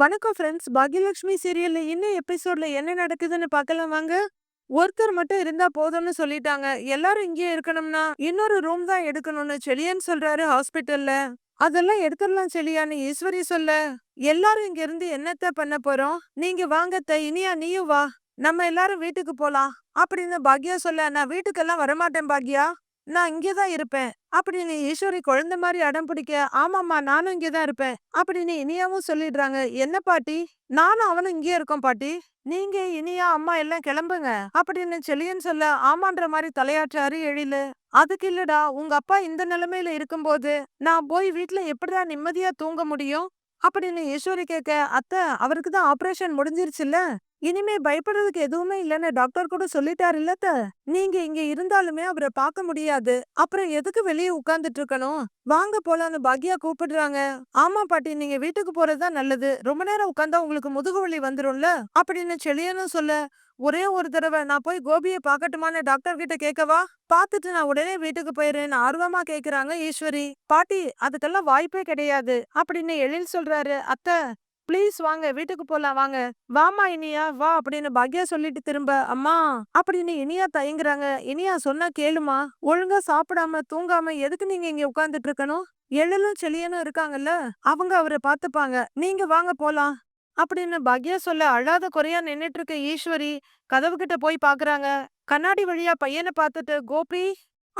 வணக்கம் ஃப்ரெண்ட்ஸ் பாக்யலட்சுமி சீரியல்ல இன்னும் எபிசோட்ல என்ன நடக்குதுன்னு பார்க்கலாம் வாங்க. ஒருத்தர் மட்டும் இருந்தா போதும்னு சொல்லிட்டாங்க. எல்லாரும் இங்கேயே இருக்கணும்னா இன்னொரு ரூம் தான் எடுக்கணும்னு செலியன் சொல்றாரு ஹாஸ்பிட்டல்ல அதெல்லாம் எடுத்துடலாம் செலியான்னு ஈஸ்வரி சொல்ல. எல்லாரும் இங்க இருந்து என்னத்த பண்ண போறோம்? நீங்க வாங்கத்த இனியா நீயும் வா. நம்ம எல்லாரும் வீட்டுக்கு போலாம். அப்படின்னு பாக்யா சொல்ல நான் வீட்டுக்கெல்லாம் வரமாட்டேன் பாக்யா. நான் இங்கே தான் இருப்பேன். அப்படின்னு ஈஸ்வரி குழந்தை மாதிரி அடம் பிடிக்க ஆமாம்மா நானும் இங்கே தான் இருப்பேன். அப்படின்னு இனியாவும் சொல்லிடுறாங்க. என்ன பாட்டி? நானும் அவனும் இங்கேயே இருக்கோம் பாட்டி. நீங்க இனியா அம்மா எல்லாம் கிளம்புங்க. அப்படின்னு செலியன் சொல்ல ஆமான்ற மாதிரி தலையாற்றாரு எழிலு. அதுக்கு இல்லடா உங்க அப்பா இந்த நிலைமையில இருக்கும்போது நான் போய் வீட்டுல எப்படிதான் நிம்மதியா தூங்க முடியும்? அப்படின்னு ஈஸ்வரி கேட்க அத்தை அவருக்கு தான் ஆபரேஷன் முடிஞ்சிருச்சுல்ல? இனிமே பயப்படுறதுக்கு எதுவுமே இல்லன்னு டாக்டர் கூட சொல்லிட்டாரு இல்லத்த. நீங்க இங்க இருந்தாலுமே அவரை பார்க்க முடியாது. அப்புறம் எதுக்கு வெளியே உட்கார்ந்துட்டு இருக்கணும்? வாங்க போலான்னு பாக்யா கூப்பிடுறாங்க. ஆமா பாட்டி நீங்க வீட்டுக்கு போறதுதான் நல்லது. ரொம்ப நேரம் உட்கார்ந்தா உங்களுக்கு முதுகு வலி வந்துரும்ல? அப்படின்னு செழியனும் சொல்ல ஒரே ஒரு தடவை நான் போய் கோபியை பார்க்கட்டுமான்னு டாக்டர் கிட்ட கேட்கவா? பார்த்துட்டு நான் உடனே வீட்டுக்கு போயிருன்னு ஆர்வமா கேக்குறாங்க ஈஸ்வரி. பாட்டி அதுக்கெல்லாம் வாய்ப்பே கிடையாது. அப்படின்னு எழில் சொல்றாரு. அத்தை ப்ளீஸ் வாங்க வீட்டுக்கு போலாம் வாங்க. வாமா இனியா வா அப்படின்னு பாக்யா சொல்லிட்டு திரும்ப அம்மா அப்படின்னு இனியா தயங்குறாங்க. இனியா சொன்னா கேளுமா? ஒழுங்கா சாப்பிடாம தூங்காம எதுக்கு நீங்க இங்க உட்காந்துட்டு இருக்கணும்? எழிலும் செளியனும் இருக்காங்கல்ல அவங்க அவரை பார்த்துப்பாங்க நீங்க வாங்க போலாம் அப்படின்னு பாக்யா சொல்ல அழாத குறையா நின்னுட்டு இருக்க ஈஸ்வரி கதவு கிட்ட போய் பாக்குறாங்க. கண்ணாடி வழியா பையனை பார்த்துட்டு கோபி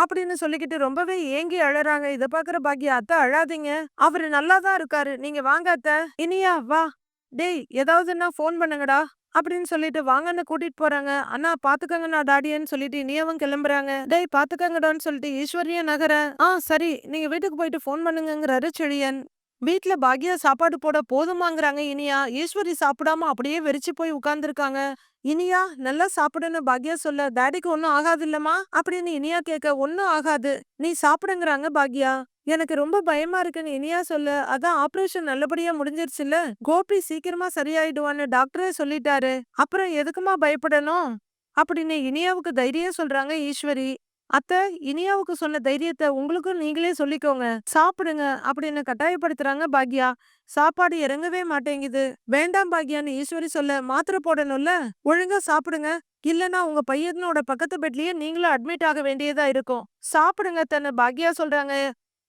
அப்படின்னு சொல்லிக்கிட்டு ரொம்பவே ஏங்கி அழறாங்க. இதை பாக்குற பாக்கியா அத்தை அழாதீங்க. அவரு நல்லாதான் இருக்காரு. நீங்க வாங்க அத்தை. இனியா வா. டேய் ஏதாவதுன்னா ஃபோன் பண்ணுங்கடா. அப்படின்னு சொல்லிட்டு வாங்கன்னு கூட்டிட்டு போறாங்க. அண்ணா பாத்துக்கங்கண்ணா டாடியன்னு சொல்லிட்டு இனியாவும் கிளம்புறாங்க. டேய் பாத்துக்கங்கடான்னு சொல்லிட்டு ஈஸ்வரியா நகர ஆ சரி. நீங்க வீட்டுக்கு போயிட்டு ஃபோன் பண்ணுங்கிறாரு செழியன். வீட்ல பாக்யா சாப்பாடு போட போதுமாங்கறாங்க இனியா. ஈஸ்வரி சாப்பிடாம அப்படியே வெறிச்சு போய் உட்கார்ந்துருக்காங்க இனியா நல்லா சாப்பிடுன்னு பாக்யா சொல்ல டேடிக்கு ஒன்னும் ஆகாது இல்லம்மா அப்படின்னு இனியா கேட்க ஒன்னும் ஆகாது. நீ சாப்பிடுங்கிறாங்க பாக்யா. எனக்கு ரொம்ப பயமா இருக்குன்னு இனியா சொல்ல அதான் ஆபரேஷன் நல்லபடியா முடிஞ்சிருச்சுல்ல. கோபி சீக்கிரமா சரியாயிடுவான்னு டாக்டரே சொல்லிட்டாரு. அப்புறம் எதுக்குமா பயப்படணும்? அப்படின்னு இனியாவுக்கு தைரியம் சொல்றாங்க ஈஸ்வரி. அத்த இனியாவுக்கு சொன்ன தைரியத்தை உங்களுக்கும் நீங்களே சொல்லிக்கோங்க. சாப்பிடுங்க அப்படின்னு கட்டாயப்படுத்துறாங்க பாக்யா. சாப்பாடு இறங்கவே மாட்டேங்குது. வேண்டாம் பாக்யான்னு ஈஸ்வரி சொல்ல மாத்திரை போடணும்ல? ஒழுங்கா சாப்பிடுங்க. இல்லனா உங்க பையனோட பக்கத்து பெட்லயே நீங்களும் அட்மிட் ஆக வேண்டியதா இருக்கும். சாப்பிடுங்க தன்னை பாக்யா சொல்றாங்க.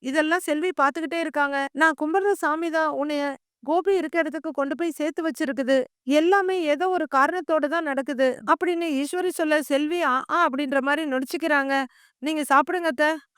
இதெல்லாம் செல்வி பாத்துக்கிட்டே இருக்காங்க. நான் கும்பிடுற சாமி தான் உன்னைய கோபி இருக்க இடத்துக்கு கொண்டு போய் சேர்த்து வச்சிருக்குது. எல்லாமே ஏதோ ஒரு காரணத்தோட தான் நடக்குது. அப்படின்னு ஈஸ்வரி சொல்ல செல்வி ஆ ஆ அப்படின்ற மாதிரி நொடிச்சுக்கிறாங்க. நீங்க சாப்பிடுங்க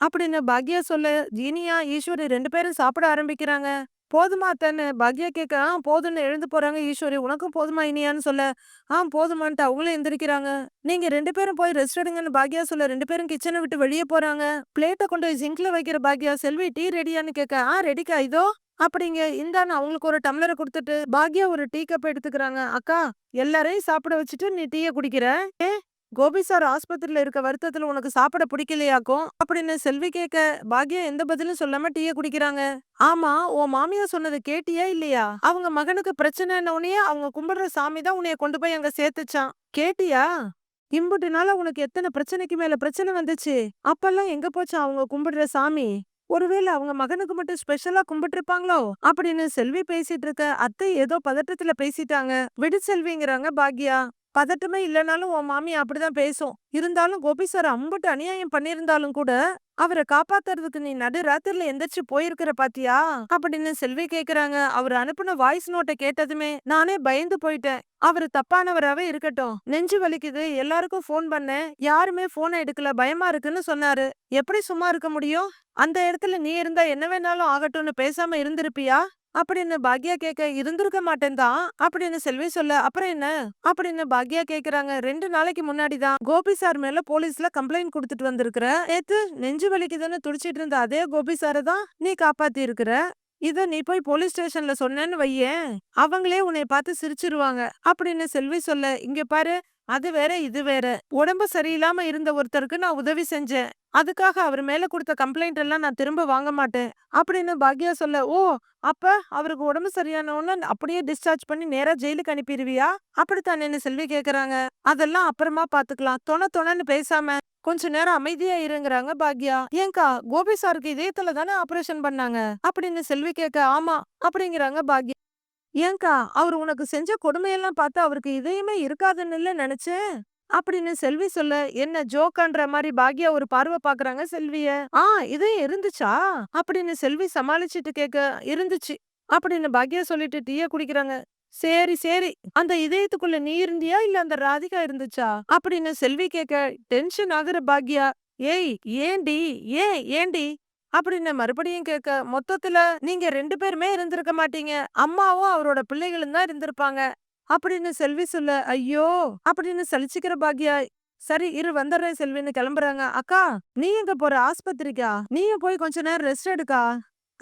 அப்படின்னு பாக்யா சொல்ல ஜீனியா ஈஸ்வரி ரெண்டு பேரும் சாப்பிட ஆரம்பிக்கிறாங்க. போதுமா தன்னு பாக்யா கேட்க ஆ போதும்னு எழுந்து போறாங்க ஈஸ்வரி. உனக்கும் போதுமா இனியான்னு சொல்ல. ஆ போதுமான்ட்டு அவங்களும் எந்திரிக்கிறாங்க. நீங்க ரெண்டு பேரும் போய் ரெஸ்ட் எடுங்கன்னு பாக்யா சொல்ல. ரெண்டு பேரும் கிச்சனை விட்டு வெளியே போறாங்க. பிளேட்டை கொண்டு போய் சிங்க்ல வைக்கிற பாக்யா செல்வி டீ ரெடியான்னு கேட்க ஆ ரெடிக்கா இதோ. அப்படிங்க. இந்தான்னு அவங்களுக்கு ஒரு டம்ளரை கொடுத்துட்டு பாக்யா ஒரு டீ கப் எடுத்துக்கிறாங்க. அக்கா எல்லாரையும் சாப்பிட வச்சுட்டு நீ டீயை குடிக்கிற. ஏ கோபி சார் ஆஸ்பத்திரியில இருக்க வருத்தத்துல உனக்கு சாப்பிட பிடிக்கலையாக்கும்? அப்படின்னு செல்வி கேட்க பாக்யா எந்த பதிலும் சொல்லாம டீய குடிக்கிறாங்க? ஆமா உன் மாமியா சொன்னது கேட்டியா இல்லையா? அவங்க மகனுக்கு பிரச்சனைன்னு அவங்க கும்பிடுற சாமி தான் உன்னைய கொண்டு போய் அங்க சேர்த்துச்சான் கேட்டியா? இம்புட்டுனால உனக்கு எத்தனை பிரச்சனைக்கு மேல பிரச்சனை வந்துச்சு? அப்பெல்லாம் எங்க போச்சு அவங்க கும்பிடுற சாமி? ஒருவேளை அவங்க மகனுக்கு மட்டும் ஸ்பெஷலா கும்பிட்டு இருப்பாங்களோ அப்படின்னு செல்வி பேசிட்டு இருக்க அத்தை ஏதோ பதட்டத்துல பேசிட்டாங்க. விடு செல்விங்கிறாங்க பாக்யா. பதட்டமே இல்லைனாலும் உன் மாமி அப்படிதான் பேசும். இருந்தாலும் கோபி சார் அம்புட்டு அநியாயம் பண்ணியிருந்தாலும் கூட அவரை காப்பாத்துறதுக்கு நீ நடு ராத்திரில எந்திரிச்சு போயிருக்கிற பாத்தியா? அப்படின்னு செல்வி கேக்குறாங்க. அவர் அனுப்புன வாய்ஸ் நோட்டை கேட்டதுமே நானே பயந்து போயிட்டேன். அவரு தப்பானவராவே இருக்கட்டும். நெஞ்சு வலிக்குது. எல்லாருக்கும் ஃபோன் பண்ணேன். யாருமே போனை எடுக்கல. பயமா இருக்குன்னு சொன்னாரு. எப்படி சும்மா இருக்க முடியும்? அந்த இடத்துல நீ இருந்தா என்ன வேணாலும் ஆகட்டும்னு பேசாம இருந்திருப்பியா? அப்படின்னு பாக்யா கேட்க இருந்திருக்க மாட்டேன் தான். அப்படின்னு செல்வி சொல்ல அப்புறம் என்ன? அப்படின்னு பாக்யா கேக்குறாங்க ரெண்டு நாளைக்கு முன்னாடி தான் கோபி சார் மேல போலீஸ்ல கம்ப்ளைண்ட் கொடுத்துட்டு வந்திருக்கிற. நேத்து நெஞ்சு வலிக்குதுன்னு துடிச்சிட்டு இருந்த அதே கோபி சாரை தான் நீ காப்பாத்தி இருக்கிற இத நீ போய் போலீஸ் ஸ்டேஷன்ல சொன்னேன்னு வையேன். அவங்களே உன்னை பார்த்து சிரிச்சிருவாங்க. அப்படின்னு செல்வி சொல்ல இங்க பாரு அது வேற இது வேற. உடம்பு சரியில்லாம இருந்த ஒருத்தருக்கு நான் உதவி செஞ்சேன். அதுக்காக அவர் மேல கொடுத்த கம்ப்ளைண்ட் எல்லாம் நான் திரும்ப வாங்க மாட்டேன். அப்படின்னு பாக்யா சொல்ல ஓ அப்ப அவருக்கு உடம்பு சரியானவன அப்படியே டிஸ்சார்ஜ் பண்ணி நேரா ஜெயிலுக்கு அனுப்பிடுவியா அப்படித்தானேன்னு செல்வி கேக்குறாங்க. அதெல்லாம் அப்புறமா பாத்துக்கலாம். தொண தொணன்னு பேசாம கொஞ்ச நேரம் அமைதியா இருங்கிறாங்க பாக்யா. ஏங்கா கோபி சாருக்கு இதயத்துல தானே ஆபரேஷன் பண்ணாங்க? அப்படின்னு செல்வி கேட்க ஆமா அப்படிங்கிறாங்க பாக்யா. ஏங்கா அவர் உனக்கு செஞ்ச கொடுமையெல்லாம் பார்த்து அவருக்கு இதயமே இருக்காதுன்னு இல்ல நினைச்சேன்? அப்படின்னு செல்வி சொல்ல என்ன ஜோக்கான்ற மாதிரி பாக்யா ஒரு பார்வை பாக்குறாங்க செல்விய? ஆ இதையும் இருந்துச்சா? அப்படின்னு செல்வி சமாளிச்சிட்டு கேட்க இருந்துச்சு அப்படின்னு பாக்யா சொல்லிட்டு டீய குடிக்கிறாங்க. சரி சரி அந்த இதயத்துக்குள்ள நீ இருந்தியா? இல்ல அந்த ராதிகா இருந்துச்சா? அப்படின்னு செல்வி கேட்க டென்ஷன் ஆகுற பாக்யா. ஏய் ஏண்டி ஏன்? ஏண்டி அப்படின்னு மறுபடியும் கேட்க மொத்தத்துல நீங்க ரெண்டு பேருமே இருந்திருக்க மாட்டீங்க. அம்மாவும் அவரோட பிள்ளைகளும் தான் இருந்திருப்பாங்க. அப்படின்னு செல்வி சொல்ல ஐயோ! அப்படின்னு சலிச்சுக்கிற பாக்யா சரி இரு வந்துடுறேன் செல்வின்னு கிளம்புறாங்க. அக்கா நீ எங்க போற? ஆஸ்பத்திரிக்கா? நீயும் போய் கொஞ்ச நேரம் ரெஸ்ட் எடுக்கா?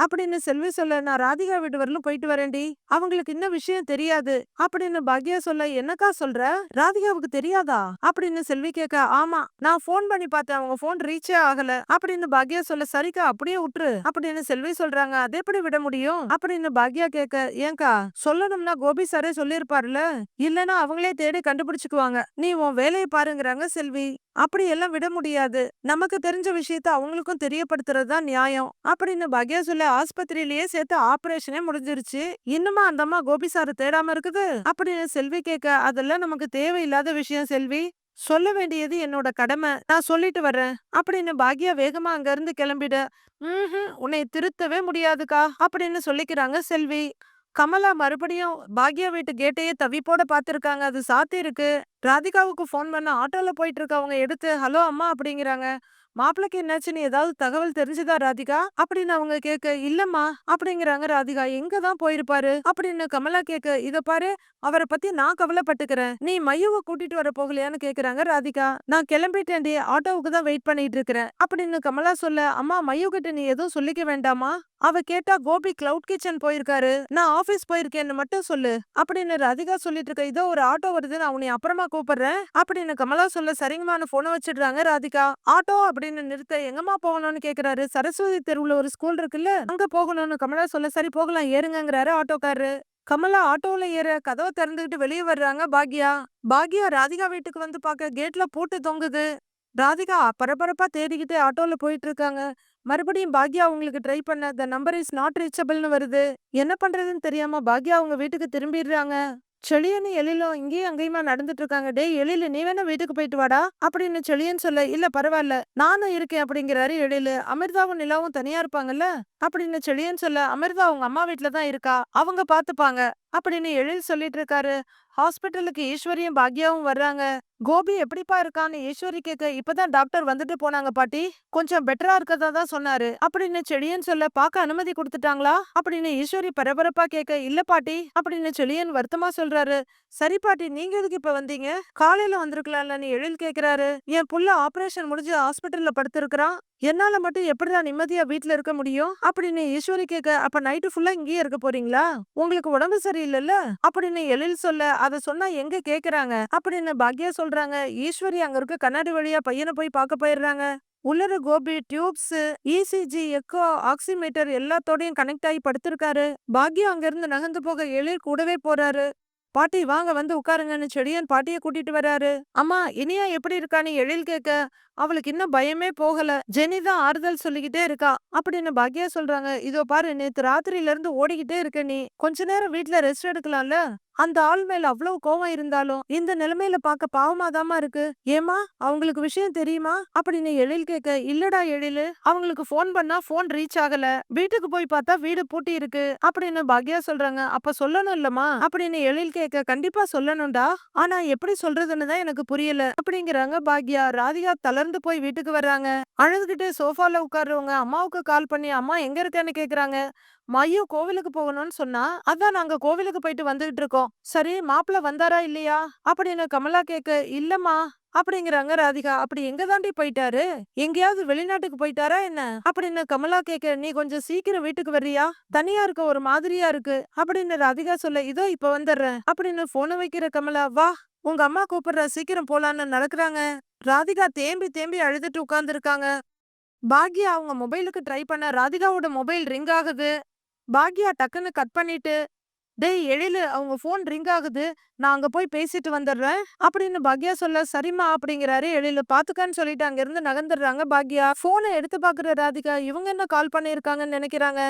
அப்படின்னு செல்வி சொல்ல நான் ராதிகா வீட்டு வரலும் போயிட்டு வரேன்டி. அவங்களுக்கு இன்னும் விஷயம் தெரியாது. அப்படின்னு பாக்யா சொல்ல என்னக்கா சொல்ற? ராதிகாவுக்கு தெரியாதா? அப்படின்னு செல்வி கேட்க ஆமா. நான் ஃபோன் பண்ணி பார்த்தேன். அவங்க ஃபோன் ரீச்சே ஆகல. அப்படின்னு பாக்யா சொல்ல சரிக்கா அப்படியே விட்டுரு அப்படின்னு செல்வி சொல்றாங்க அது எப்படி விட முடியும்? அப்படின்னு பாக்யா கேட்க ஏங்கா சொல்லணும்னா கோபி சாரே சொல்லியிருப்பாருல இல்லனா அவங்களே தேடி கண்டுபிடிச்சுக்குவாங்க. நீ உன் வேலையை பாருங்கிறாங்க செல்வி. அப்படி எல்லாம் விட முடியாது. நமக்கு தெரிஞ்ச விஷயத்த அவங்களுக்கும் தெரியப்படுத்துறது தான் நியாயம். அப்படின்னு பாக்யா சொல்ல ஆஸ்பத்திரியிலேயே சேர்த்து ஆபரேஷனே முடிஞ்சிருச்சு. இன்னுமா அந்த அம்மா கோபி சார தேடாம இருக்குது? அப்படின்னு செல்வி கேட்க அதெல்லாம் நமக்கு தேவையில்லாத விஷயம் செல்வி. சொல்ல வேண்டியது என்னோட கடமை. நான் சொல்லிட்டு வர்றேன். அப்படின்னு பாக்யா வேகமா அங்க இருந்து கிளம்பிட. ம்ஹும். உன்னை திருத்தவே முடியாதுக்கா. அப்படின்னு சொல்லிக்கிறாங்க செல்வி. கமலா மறுபடியும் பாக்யா வீட்டு கேட்டையே தவிப்போட பாத்திருக்காங்க அது சாத்தி இருக்கு ராதிகாவுக்கு ஃபோன் பண்ண ஆட்டோல போயிட்டு இருக்கவங்க எடுத்து ஹலோ அம்மா அப்படிங்கிறாங்க. மாப்பிளைக்கு என்னாச்சுன்னு ஏதாவது தகவல் தெரிஞ்சதா ராதிகா? அப்படின்னு அவங்க கேட்க இல்லம்மா அப்படிங்கிறாங்க ராதிகா. எங்க தான் போயிருப்பாரு? அப்படின்னு கமலா கேட்க இத பாரு அவரை பத்தி நான் கவலைப்பட்டுக்கிறேன். நீ மையுவை கூட்டிட்டு வர போகலையான்னு கேக்குறாங்க ராதிகா. நான் கிளம்பிட்டேன்டி ஆட்டோவுக்கு தான் வெயிட் பண்ணிட்டு இருக்கிறேன். அப்படின்னு கமலா சொல்ல அம்மா மையு கிட்ட நீ எதுவும் சொல்லிக்க வேண்டாமா? அவ கேட்டா கோபி கிளவுட் கிச்சன் போயிருக்காரு. நான் ஆபீஸ் போயிருக்கேன்னு மட்டும் சொல்லு. அப்படின்னு ராதிகா சொல்லிட்டு இருக்க இதோ ஒரு ஆட்டோ வருது நான் உன்னை அப்புறமா கூப்பிடுறேன். அப்படின்னு கமலா சொல்ல சரிங்கமான போன வச்சிடுறாங்க ராதிகா. ஆட்டோ அப்படின்னு நிறுத்த எங்கம்மா போகணும்னு கேக்குறாரு. சரஸ்வதி தெருவுல ஒரு ஸ்கூல் இருக்குல்ல அங்க போகணும்னு கமலா சொல்ல சரி போகலாம் ஏறுங்கிறாரு ஆட்டோக்காரரு. கமலா ஆட்டோல ஏற கதவை திறந்துகிட்டு வெளியே வர்றாங்க பாக்யா. பாக்யா ராதிகா வீட்டுக்கு வந்து பார்க்க கேட்ல போட்டு தொங்குது. ராதிகா பரபரப்பா தேடிக்கிட்டு ஆட்டோல போயிட்டு இருக்காங்க. மறுபடியும் பாக்யா அவங்களுக்கு ட்ரை பண்ண த நம்பர் இஸ் நாட் ரீச்சபிள்னு வருது. என்ன பண்றதுன்னு தெரியாம பாக்யா அவங்க வீட்டுக்கு திரும்பிடுறாங்க. செளியன்னு எழிலும் இங்கேயும் அங்கேயுமா நடந்துட்டு இருக்காங்க டேய் எழிலு நீ வேணா வீட்டுக்கு போயிட்டு வாடா அப்படின்னு செளியன் சொல்ல இல்ல பரவாயில்ல. நானும் இருக்கேன் அப்படிங்கிறாரு எழிலு. அமிர்தாவும் நிலாவும் தனியா இருப்பாங்கல்ல? அப்படின்னு செளியன் சொல்ல அமிர்தா அவங்க அம்மா வீட்டுல தான் இருக்கா. அவங்க பாத்துப்பாங்க அப்படின்னு எழில் சொல்லிட்டு இருக்காரு. ஹாஸ்பிட்டலுக்கு ஈஸ்வரியும் பாக்யாவும் வர்றாங்க. கோபி எப்படிப்பா இருக்கான்னு ஈஸ்வரி கேட்க இப்பதான் டாக்டர் வந்துட்டு போனாங்க பாட்டி. கொஞ்சம் பெட்டரா இருக்கதா தான் சொன்னாரு. அப்படின்னு செழியன் சொல்ல பாக்க அனுமதி கொடுத்துட்டாங்களா? அப்படின்னு ஈஸ்வரி பரபரப்பா கேட்க இல்ல பாட்டி அப்படின்னு செழியன் வருத்தமா சொல்றாரு. சரி பாட்டி நீங்க எதுக்கு இப்ப வந்தீங்க? காலையில வந்திருக்கலாம்லன்னு எழில் கேக்குறாரு. என் புள்ள ஆபரேஷன் முடிஞ்சு ஹாஸ்பிட்டல்ல படுத்திருக்கிறான். என்னால மட்டும் எப்படிதான் நிம்மதியா வீட்ல இருக்க முடியும்? அப்படின்னு ஈஸ்வரி கேட்க அப்ப நைட்டு ஃபுல்லா இங்கேயே இருக்க போறீங்களா? உங்களுக்கு உடம்பு சரியில்லைல்ல? அப்படின்னு எழில் சொல்ல அத சொன்னா எங்க கேக்குறாங்க? அப்படின்னு பாக்யா சொல்றாங்க. ஈஸ்வரி அங்க இருக்க கண்ணாடி வழியா பையனை போய் பார்க்க போயிடுறாங்க. உள்ளர Gopi tubes ECG echo oximeter எல்லாத்தோடையும் கனெக்ட் ஆகி படுத்திருக்காரு. பாக்யா அங்க இருந்து நகர்ந்து போக எழில் கூடவே போறாரு. பாட்டி வாங்க வந்து உட்காருங்கன்னு செடியன் பாட்டிய கூட்டிட்டு வராரு. அம்மா இனியா எப்படி இருக்கான்னு எழில் கேட்க. அவளுக்கு இன்னும் பயமே போகல. ஜெனி தான் ஆறுதல் சொல்லிக்கிட்டே இருக்கா. அப்படின்னு பாக்யா சொல்றாங்க. இதோ பாரு நேத்து ராத்திரியில இருந்து ஓடிக்கிட்டே இருக்க நீ. கொஞ்ச நேரம் வீட்ல ரெஸ்ட் எடுக்கலாம்ல? அந்த ஆள் மேல அவ்வளவு கோவம் இருந்தாலும் இந்த நிலைமையில பாக்க பாவமாதாமா இருக்கு. ஏமா அவங்களுக்கு விஷயம் தெரியுமா? அப்படின்னு எழில் கேட்க இல்லடா எழிலு. அவங்களுக்கு போன் பண்ணா போன் ரீச் ஆகல. வீட்டுக்கு போய் பார்த்தா வீடு பூட்டி இருக்கு. அப்படின்னு பாக்யா சொல்றாங்க. அப்ப சொல்லணும் இல்லம்மா. அப்படின்னு எழில் கேட்க கண்டிப்பா சொல்லணும்டா. ஆனா எப்படி சொல்றதுன்னு தான் எனக்கு புரியல. அப்படிங்கிறாங்க பாக்யா. ராதிகா தளர்ந்து போய் வீட்டுக்கு வர்றாங்க. அழுதுகிட்டு சோஃபால உட்கார்றவங்க அம்மாவுக்கு கால் பண்ணி அம்மா எங்க இருக்கேன்னு கேக்குறாங்க. மையோ கோவிலுக்கு போகணும்னு சொன்னா அதான் நாங்க கோவிலுக்கு போயிட்டு வந்துகிட்டு இருக்கோம். சரி மாப்பிள்ள வந்தாரா இல்லையா? அப்படின்னு கமலா கேக்கு இல்லம்மா. அப்படிங்கிறாங்க ராதிகா. அப்படி எங்க தாண்டி போயிட்டாரு? எங்கேயாவது வெளிநாட்டுக்கு போயிட்டாரா என்ன? அப்படின்னு கமலா கேக்க நீ கொஞ்சம் சீக்கிரம் வீட்டுக்கு வர்றியா? தனியா இருக்க ஒரு மாதிரியா இருக்கு. அப்படின்னு ராதிகா சொல்ல இதோ இப்ப வந்துடுறேன். அப்படின்னு போன வைக்கிற கமலா வா உங்க அம்மா கூப்பிடுற சீக்கிரம் போலான்னு நடக்கிறாங்க. ராதிகா தேம்பி தேம்பி அழுதுட்டு உட்கார்ந்து இருக்காங்க பாக்யா அவங்க மொபைலுக்கு ட்ரை பண்ண ராதிகாவோட மொபைல் ரிங் ஆகுது. பாக்யா டக்குன்னு கட் பண்ணிட்டு டேய் எழிலு அவங்க ஃபோன் ரிங் ஆகுது. நான் அங்க போய் பேசிட்டு வந்துடுறேன் அப்படின்னு பாக்யா சொல்ல சரிம்மா அப்படிங்கிறாரு எழிலு. பாத்துக்கான்னு சொல்லிட்டு அங்க இருந்து நகர்ந்துடுறாங்க பாக்யா. போனை எடுத்து பாக்குற ராதிகா இவங்க என்ன கால் பண்ணியிருக்காங்கன்னு நினைக்கிறாங்க?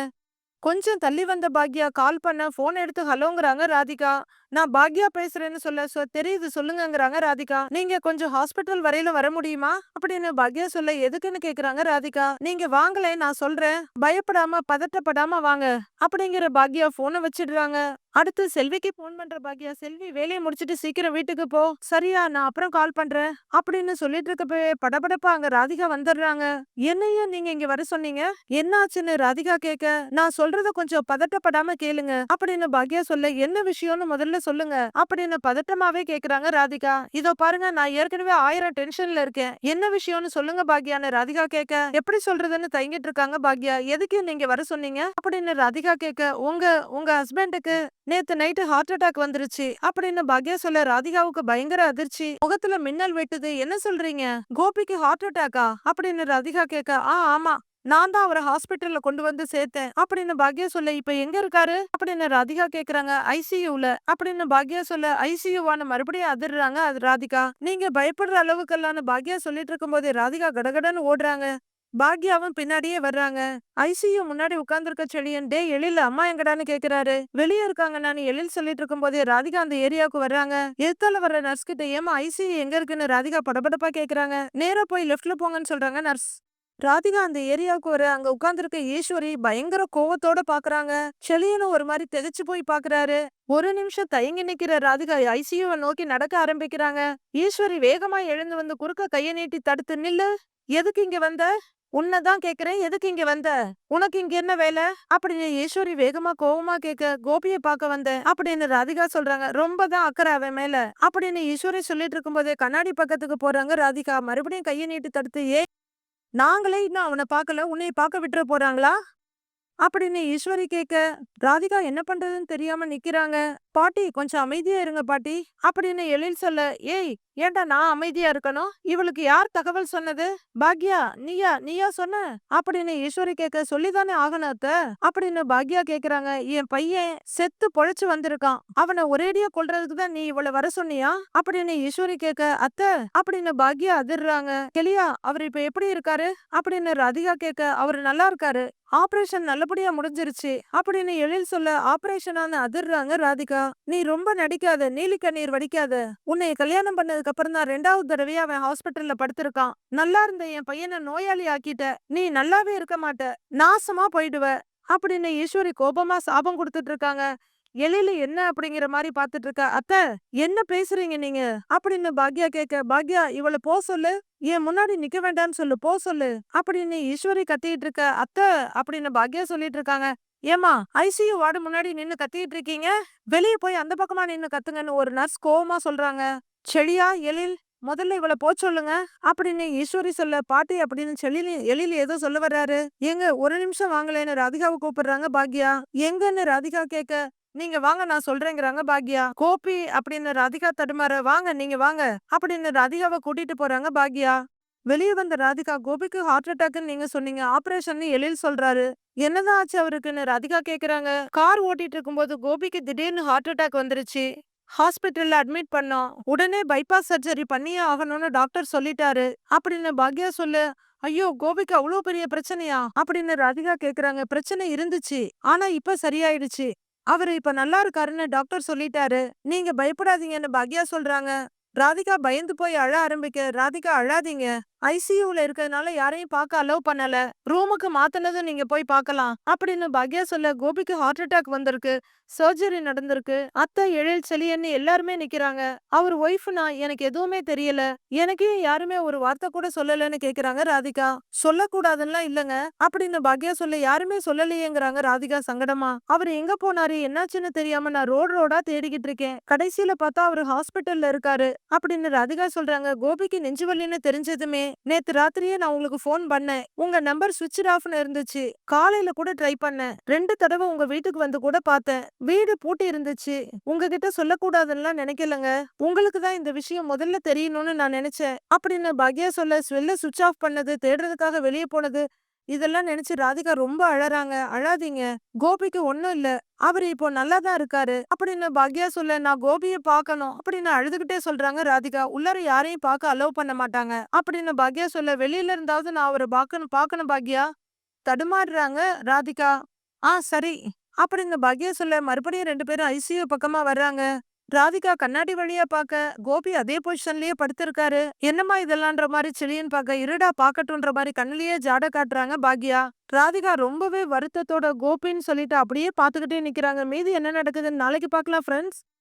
கொஞ்சம் தள்ளி வந்த பாக்யா கால் பண்ண போன் எடுத்து ஹலோங்கிறாங்க ராதிகா. நான் பாக்யா பேசுறேன்னு சொல்ல "சொ- தெரியுது சொல்லுங்கங்கிறாங்க ராதிகா. நீங்க கொஞ்சம் ஹாஸ்பிட்டல் வரையில வர முடியுமா? அப்படின்னு பாக்யா சொல்ல எதுக்குன்னு கேக்குறாங்க ராதிகா. நீங்க வாங்களே நான் சொல்றேன். பயப்படாம பதட்டப்படாம வாங்க அப்படிங்கிற பாக்யா போனை வச்சிடுறாங்க. அடுத்து செல்விக்கு போன் பண்ற பாக்யா செல்வி வேலையை முடிச்சிட்டு சீக்கிரம் வீட்டுக்கு போ. சரியா நான் அப்புறம் கால் பண்றேன். அப்படின்னு சொல்லிட்டு இருக்கப்ப படபடப்பா அங்க ராதிகா வந்துடுறாங்க. என்னையா நீங்க இங்க வர சொன்னீங்க? என்னாச்சுன்னு ராதிகா கேட்க நான் சொல்றத கொஞ்சம் பதட்டப்படாம கேளுங்க. அப்படின்னு பாக்யா சொல்ல என்ன விஷயம்னு முதல்ல சொல்லுங்க அப்படின்னு பதட்டமாவே கேக்குறாங்க ராதிகா. இதோ பாருங்க நான் ஏற்கனவே ஆயிரம் டென்ஷன்ல இருக்கேன். என்ன விஷயம்னு சொல்லுங்க பாக்யான்னு ராதிகா கேட்க எப்படி சொல்றதுன்னு தயங்கிட்டு இருக்காங்க பாக்யா. எதுக்கு நீங்க வர சொன்னீங்க? அப்படின்னு ராதிகா கேட்க உங்க உங்க ஹஸ்பண்டுக்கு நேத்து நைட்டு ஹார்ட் அட்டாக் வந்துருச்சு அப்படின்னு பாக்யா சொல்ல ராதிகாவுக்கு பயங்கர அதிர்ச்சி. முகத்துல மின்னல் வெட்டுது. என்ன சொல்றீங்க? கோபிக்கு ஹார்ட் அட்டாக்கா? அப்படின்னு ராதிகா கேட்க ஆ ஆமா. நான் தான் அவரை ஹாஸ்பிட்டல்ல கொண்டு வந்து சேர்த்தேன். அப்படின்னு பாக்யா சொல்ல இப்ப எங்க இருக்காரு? அப்படின்னு ராதிகா கேக்குறாங்க. ஐசியூல அப்படின்னு பாக்யா சொல்ல ஐசியூவான மறுபடியும் அதிர்றாங்க. அது ராதிகா நீங்க பயப்படுற அளவுக்கெல்லாம் பாக்யா சொல்லிட்டு இருக்கும்போது ராதிகா கடகடன்னு ஓடுறாங்க. பாக்யாவும் பின்னாடியே வர்றாங்க. ஐசியூ முன்னாடி உட்கார்ந்திருக்க செழியன் டே எழில் அம்மா எங்கடான்னு கேக்குறாரு. வெளியே இருக்காங்க நான் எழில் சொல்லிட்டு இருக்கும்போதே ராதிகா அந்த ஏரியாவுக்கு வர்றாங்க. எத்தால வர்ற நர்ஸ் கிட்ட ஏமா ஐசியூ எங்க இருக்குன்னு? ராதிகா படபடப்பா கேக்குறாங்க. நேரா போய் லெஃப்ட்ல போங்கன்னு சொல்றாங்க நர்ஸ். ராதிகா அந்த ஏரியாவுக்கு வர அங்க உட்கார்ந்துருக்க ஈஸ்வரி பயங்கர கோவத்தோட பாக்குறாங்க. செலியனு ஒரு மாதிரி தெதிச்சு போய் பாக்குறாரு. ஒரு நிமிஷம் தயங்கி நிக்கிற ராதிகா ஐசியூவை நோக்கி நடக்க ஆரம்பிக்கிறாங்க. ஈஸ்வரி வேகமா எழுந்து வந்து குறுக்க கைய நீட்டி தடுத்து நில்லு எதுக்கு இங்க வந்த? உன்னதான் கேக்குறேன் எதுக்கு இங்க வந்த? உனக்கு இங்க என்ன வேலை? அப்படின்னு ஈஸ்வரி வேகமா கோவமா கேட்க கோபிய பார்க்க வந்த அப்படின்னு ராதிகா சொல்றாங்க. ரொம்ப தான் அக்கறை அவன் மேல அப்படின்னு ஈஸ்வரி சொல்லிட்டு இருக்கும்போதே கண்ணாடி பக்கத்துக்கு போறாங்க ராதிகா. மறுபடியும் கையை நீட்டி தடுத்து ஏ நாங்களே இன்னும் அவனை பார்க்கல உன்னை பார்க்க விட்டுற போறாங்களா? அப்படின்னு ஈஸ்வரி கேட்க ராதிகா என்ன பண்றதுன்னு தெரியாம நிக்கிறாங்க. பாட்டி கொஞ்சம் அமைதியா இருங்க பாட்டி அப்படின்னு எழில் சொல்ல ஏய் ஏன்டா நான் அமைதியா இருக்கணும்? இவளுக்கு யார் தகவல் சொன்னது? பாக்யா நீயா நீயா சொன்ன? அப்படின்னு ஈஸ்வரி கேட்க சொல்லிதானே ஆகணும் அத்த அப்படின்னு பாக்யா கேக்குறாங்க. என் பையன் செத்து பொழைச்சு வந்திருக்கான். அவனை ஒரேடியா கொள்றதுக்கு தான் நீ இவளை வர சொன்னியா? அப்படின்னு ஈஸ்வரி கேட்க அத்த அப்படின்னு பாக்யா அதிர்றாங்க. கெளியா அவர் இப்ப எப்படி இருக்காரு? அப்படின்னு ராதிகா கேட்க அவர் நல்லா இருக்காரு. ஆபரேஷன் நல்லபடியா முடிஞ்சிருச்சு அப்படின்னு எழில் சொல்ல ஆபரேஷனான அதிர்றாங்க ராதிகா. நீ ரொம்ப நடிக்காத நீலி கண்ணீர் வடிக்காத. உன்னை கல்யாணம் பண்ணதுக்கு அப்புறம் தான் ரெண்டாவது தடவையா அவன் ஹாஸ்பிட்டல்ல படுத்திருக்கான். நல்லா இருந்த என் பையனை நோயாளி ஆக்கிட்ட. நீ நல்லாவே இருக்க மாட்ட. நாசமா போயிடுவ. அப்படின்னு ஈஸ்வரி கோபமா சாபம் கொடுத்துட்டு இருக்காங்க. எழில என்ன அப்படிங்கிற மாதிரி பாத்துட்டு இருக்க? அத்த என்ன பேசுறீங்க நீங்க? அப்படின்னு பாக்யா கேட்க பாக்யா இவளை போ சொல்லு. என் முன்னாடி நிக்க வேண்டாம்னு சொல்லு. போ சொல்லு. அப்படின்னு ஈஸ்வரி கத்திட்டு இருக்க அத்த அப்படின்னு பாக்யா சொல்லிட்டு இருக்காங்க. ஏமா ஐசியூ வார்டு முன்னாடி நின்னு கத்திட்டு இருக்கீங்க? வெளியே போய் அந்த பக்கமா நின்னு கத்துங்கன்னு ஒரு நர்ஸ் கோவமா சொல்றாங்க. செழியா எழில் முதல்ல இவள போ சொல்லுங்க. அப்படின்னு ஈஸ்வரி சொல்ல பாட்டி அப்படின்னு செழில எழில் ஏதோ சொல்ல வர்றாரு. எங்க ஒரு நிமிஷம் வாங்கலேன்னு ராதிகாவை கூப்பிடுறாங்க பாக்யா. எங்கன்னு ராதிகா கேட்க நீங்க வாங்க நான் சொல்றேங்கிறாங்க பாக்யா. கோபி அப்படின்னு ராதிகா தடுமாற வாங்க நீங்க வாங்க அப்படின்னு ராதிகாவை கூட்டிட்டு போறாங்க பாக்யா. வெளியே வந்த ராதிகா கோபிக்கு ஹார்ட் அட்டாக்னு நீங்க சொன்னீங்க. ஆபரேஷன் எழில் சொல்றாரு. என்னதான் ஆச்சு அவருக்குன்னு ராதிகா கேக்குறாங்க. கார் ஓட்டிட்டு இருக்கும்போது கோபிக்கு திடீர்னு ஹார்ட் அட்டாக் வந்துருச்சு. ஹாஸ்பிட்டல்ல அட்மிட் பண்ணோம். உடனே பைபாஸ் சர்ஜரி பண்ணியே ஆகணும்னு டாக்டர் சொல்லிட்டாரு. அப்படின்னு பாக்யா சொல்லு ஐயோ கோபிக்கு அவ்வளோ பெரிய பிரச்சனையா? அப்படின்னு ராதிகா கேக்குறாங்க. பிரச்சனை இருந்துச்சு. ஆனா இப்ப சரியாயிடுச்சு. அவரு இப்ப நல்லா இருக்காருன்னு டாக்டர் சொல்லிட்டாரு. நீங்க பயப்படாதீங்கன்னு பாக்யா சொல்றாங்க. ராதிகா பயந்து போய் அழ ஆரம்பிக்க ராதிகா அழாதீங்க. ஐசியூல இருக்கிறதுனால யாரையும் பார்க்க அலோவ் பண்ணல. ரூமுக்கு மாத்தினதும் நீங்க போய் பார்க்கலாம். அப்படின்னு பாக்யா சொல்ல கோபிக்கு ஹார்ட் அட்டாக் வந்திருக்கு. சர்ஜரி நடந்திருக்கு. அத்தை எழில் செலியன்னு எல்லாருமே நிக்கிறாங்க. அவர் ஒய்ஃப்னா எனக்கு எதுவுமே தெரியல. எனக்கே யாருமே ஒரு வார்த்தை கூட சொல்லலன்னு கேக்குறாங்க ராதிகா. சொல்லக்கூடாதுன்னா இல்லங்க. அப்படின்னு பாக்யா சொல்ல யாருமே சொல்லலையேங்கிறாங்க ராதிகா சங்கடமா. அவர் எங்க போனாரு? என்னாச்சுன்னு தெரியாம நான் ரோடு ரோடா தேடிக்கிட்டு இருக்கேன். கடைசியில பார்த்தா அவர் ஹாஸ்பிட்டல்ல இருக்காரு. அப்படின்னு ராதிகா சொல்றாங்க. கோபிக்கு நெஞ்சுவலின்னு தெரிஞ்சதுமே நேத்து ராத்திரியே நான் உங்களுக்கு ஃபோன் பண்ணேன். உங்க நம்பர் சுவிட்ச் ஆஃப்னு இருந்துச்சு. காலையில கூட ட்ரை பண்ணேன். ரெண்டு தடவை உங்க வீட்டுக்கு வந்து கூட பார்த்தேன். வீடு பூட்டி இருந்துச்சு. உங்ககிட்ட சொல்லக்கூடாதுன்னு நினைக்கலங்க. உங்களுக்கு தான் இந்த விஷயம் முதல்ல தெரியணும்னு நான் நினைச்சேன். அப்படின்னு பாக்யா சொல்ல ஸ்வெல்ல சுவிட்ச் ஆஃப் பண்ணது தேடுறதுக்காக வெளியே போனது இதெல்லாம் நினைச்சு ராதிகா ரொம்ப அழறாங்க. அழாதீங்க. கோபிக்கு ஒன்னும் இல்ல. அவர் இப்போ நல்லா தான் இருக்காரு அப்படின்னு பாக்யா சொல்ல நான் கோபிய பார்க்கணும் அப்படின்னு அழுதுகிட்டே சொல்றாங்க ராதிகா. உள்ளார யாரையும் பார்க்க அலோவ் பண்ண மாட்டாங்க. அப்படின்னு பாக்யா சொல்ல வெளியில இருந்தாவது நான் அவரை பார்க்கணும் பார்க்கணும் பாக்யா. தடுமாறுறாங்க ராதிகா. ஆ சரி. அப்படின்னு பாக்யா சொல்ல மறுபடியும் ரெண்டு பேரும் ஐசியூ பக்கமா வர்றாங்க. ராதிகா கண்ணாடி வழியா பார்க்க கோபி அதே பொசிஷன்லயே படுத்திருக்காரு. என்னம்மா இதெல்லாம்ன்ற மாதிரி செலியன் பாக்க இருடா பாக்கட்டும்ன்ற மாதிரி கண்ணிலேயே ஜாட காட்டுறாங்க பாக்யா. ராதிகா ரொம்பவே வருத்தத்தோட கோபின்னு சொல்லிட்டு அப்படியே பாத்துக்கிட்டே நிக்கிறாங்க. மீதி என்ன நடக்குதுன்னு நாளைக்கு பார்க்கலாம் ஃப்ரெண்ட்ஸ்